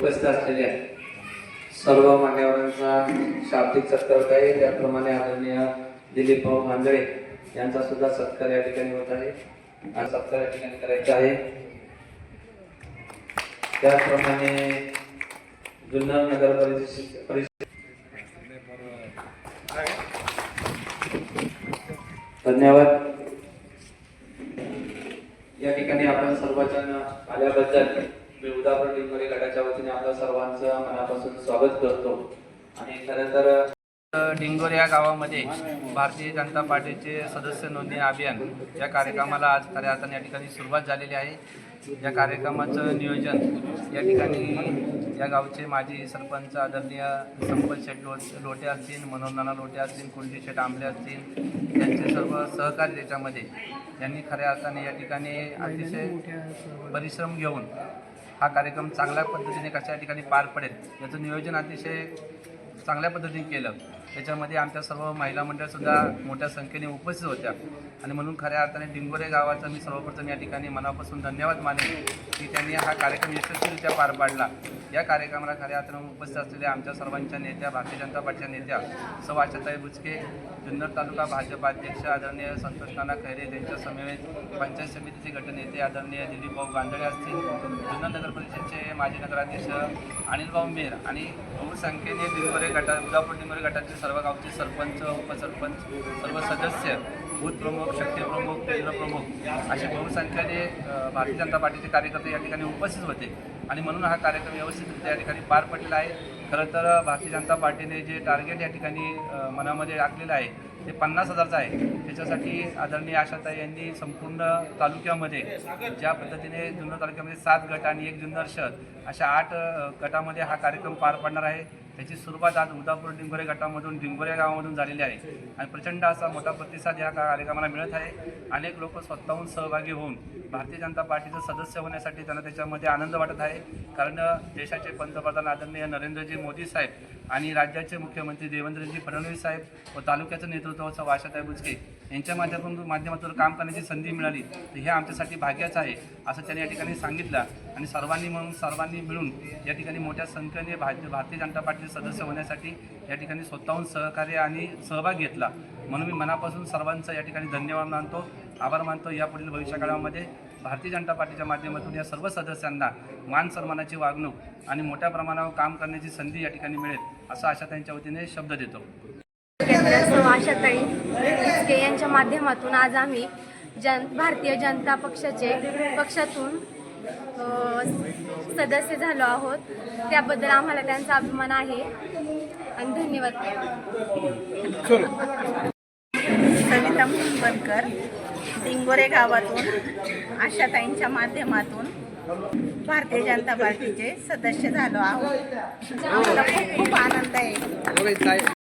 उपस्थित असलेल्या सर्व मान्यवरांचा शाब्दिक सत्कार होत आहे त्याप्रमाणे आदरणीय दिलीप भाऊ भांजळे यांचा सुद्धा सत्कार या ठिकाणी होत आहे. हा सत्कार या ठिकाणी करायचा आहे. त्याचप्रमाणे जुन्नर नगर परिषद धन्यवाद. या ठिकाणी आपण सर्वजण आल्याबद्दल मी उदापूर डिंगोरे गटाच्या वतीने आपल्या सर्वांचं मनापासून स्वागत करतो. आणि खरं तर डिंगोर या गावामध्ये भारतीय जनता पार्टीचे सदस्य नोंदणी अभियान या कार्यक्रमाला आज खऱ्या अर्थाने या ठिकाणी सुरुवात झालेली आहे. या कार्यक्रमाचं नियोजन या ठिकाणी या गावचे माजी सरपंच आदरणीय संपत शेठ लो लोटे असतील मनोहर लोटे असतील कुंडी शेठ आंबले असतील त्यांचे सर्व सहकारी त्याच्यामध्ये यांनी खऱ्या अर्थाने या ठिकाणी अतिशय परिश्रम घेऊन हा कार्यक्रम चांगल्या पद्धतीने कशा ठिकाणी पार पडेल याचं नियोजन अतिशय चांगल्या पद्धतीने केलं. त्याच्यामध्ये आमच्या सर्व महिला मंडळसुद्धा मोठ्या संख्येने उपस्थित होत्या. आणि म्हणून खऱ्या अर्थाने डिंगोरे गावाचा मी सर्वप्रथम या ठिकाणी मनापासून धन्यवाद मानेन की त्यांनी हा कार्यक्रम यशस्वीरित्या पार पाडला. या कार्यक्रमाला खऱ्या अर्थाने उपस्थित असलेल्या आमच्या सर्वांच्या नेत्या भारतीय जनता पार्टीच्या नेत्या सौ आशाताई बुचके जुन्नर तालुका भाजप अध्यक्ष आदरणीय संतोष नाना खैरे त्यांच्या समवेत पंचायत समितीचे गटनेते आदरणीय दिलीपभाऊ गांधळे असतील जुन्नर नगर परिषदेचे माजी नगराध्यक्ष अनिलभाऊ मेर आणि बहुसंख्येने डिंगोरे गटा उदापूर डिंगोरे गटाचे सर्व गावचे सरपंच उपसरपंच सर्व सदस्य बूथ प्रमुख शक्ती केंद्रप्रमुख असे बहुसंख्येने भारतीय जनता पार्टीचे कार्यकर्ते या ठिकाणी उपस्थित होते. आणि म्हणून हा कार्यक्रम व्यवस्थितरित्या या ठिकाणी पार पडलेला आहे. खरं तर भारतीय जनता पार्टीने जे टार्गेट या ठिकाणी मनामध्ये राखलेलं आहे ते पन्नास हजारचं आहे. त्याच्यासाठी आदरणीय आशाताई यांनी संपूर्ण तालुक्यामध्ये ज्या पद्धतीने जुन्नर तालुक्यामध्ये सात गट आणि एक जुन्नर शहर अशा आठ गटामध्ये हा कार्यक्रम पार पडणार आहे. याची सुरुवात आज उदापूर डिंगोरे गटामधून डिंगोरे गावामधून झालेली आहे. आणि प्रचंड असा मोठा प्रतिसाद या कार्यक्रमाला मिळत आहे. अनेक लोक स्वतःहून सहभागी होऊन भारतीय जनता पार्टीचं सदस्य होण्यासाठी त्यांना त्याच्यामध्ये आनंद वाटत आहे. कारण देशाचे पंतप्रधान आदरणीय नरेंद्रजी मोदी साहेब आणि राज्याचे मुख्यमंत्री देवेंद्रजी फडणवीस साहेब व तालुक्याचं नेतृत्व वाशाताई बुचके यांच्या माध्यमातून माध्यमातून काम करण्याची संधी मिळाली. तर हे आमच्यासाठी भाग्याचं आहे असं त्यांनी या ठिकाणी सांगितलं. आणि सर्वांनी म्हणून सर्वांनी मिळून या ठिकाणी मोठ्या संख्येने भाज भारतीय जनता पार्टीचे सदस्य होण्यासाठी या ठिकाणी स्वतःहून सहकार्य आणि सहभाग घेतला. म्हणून मी मनापासून सर्वांचं या ठिकाणी धन्यवाद मानतो आभार मानतो. यापुढील भविष्यकाळामध्ये भारतीय जनता पार्टीच्या माध्यमातून या सर्व सदस्यांना मान सन्मानाची वागणूक आणि मोठ्या प्रमाणावर काम करण्याची संधी या ठिकाणी मिळेल. असं आशा त्यांच्या वतीने शब्द देतो. केंद्र आशाताई बुचके यांच्या माध्यमातून आज आम्ही जन भारतीय जनता पक्षाचे पक्षातून सदस्य झालो आहोत. त्याबद्दल आम्हाला त्यांचा अभिमान आहे. आणि धन्यवाद सविता मुनवरकर दिंगोरे गावातून आशाताईंच्या माध्यमातून. भारतीय जनता पार्टीचे सदस्य झालो आहोत. आम्हाला खूप खूप आनंद आहे.